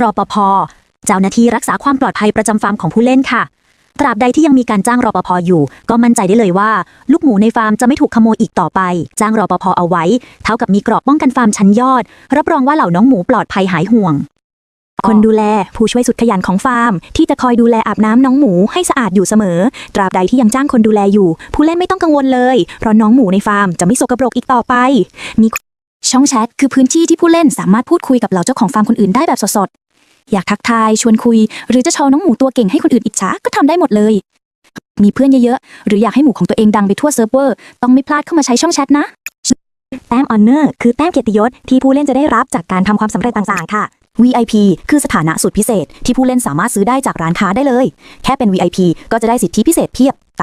รอปภเจ้าหน้าที่รักษาความปลอดภัยประจำฟาร์มของผู้เล่นค่ะ ตราบใดที่ยังมีการจ้างรอปภอยู่ ก็มั่นใจได้เลยว่า ลูกหมูในฟาร์มจะไม่ถูกขโมยอีกต่อไป จ้างรอปภเอาไว้ เท่ากับมีเกราะป้องกันฟาร์มชั้นยอด รับรองว่าเหล่าน้องหมูปลอดภัยหายห่วงคนดูแลผู้ช่วยสุดขยันของฟาร์ม ที่จะคอยดูแลอาบน้ำน้องหมูให้สะอาดอยู่เสมอ ตราบใดที่ยังจ้างคนดูแลอยู่ ผู้เล่นไม่ต้องกังวลเลย เพราะน้องหมูในฟาร์มจะไม่สกปรกอีกต่อไป มีช่องแชทคือพื้นที่ที่ผู้เล่นสามารถพูดคุยกับเหล่าเจ้าของฟาร์มคนอื่นได้แบบสด อยากทักทายชวนคุย หรือจะโชว์น้องหมูตัวเก่งให้คนอื่นอิจฉาก็ทำได้หมดเลย มีเพื่อนเยอะๆ หรืออยากให้หมูของตัวเองดังไปทั่วเซิร์ฟเวอร์ ต้องไม่พลาดเข้ามาใช้ช่องแชทนะ แต้มออนเนอร์คือแต้มเกียรติยศที่ผู้เล่นจะได้รับจากการทำความสำเร็จต่างๆ ค่ะ VIP คือสถานะสุดพิเศษ ที่ผู้เล่นสามารถซื้อได้จากร้านค้าได้เลย แค่เป็น VIP ก็จะได้สิทธิพิเศษเพียบตาม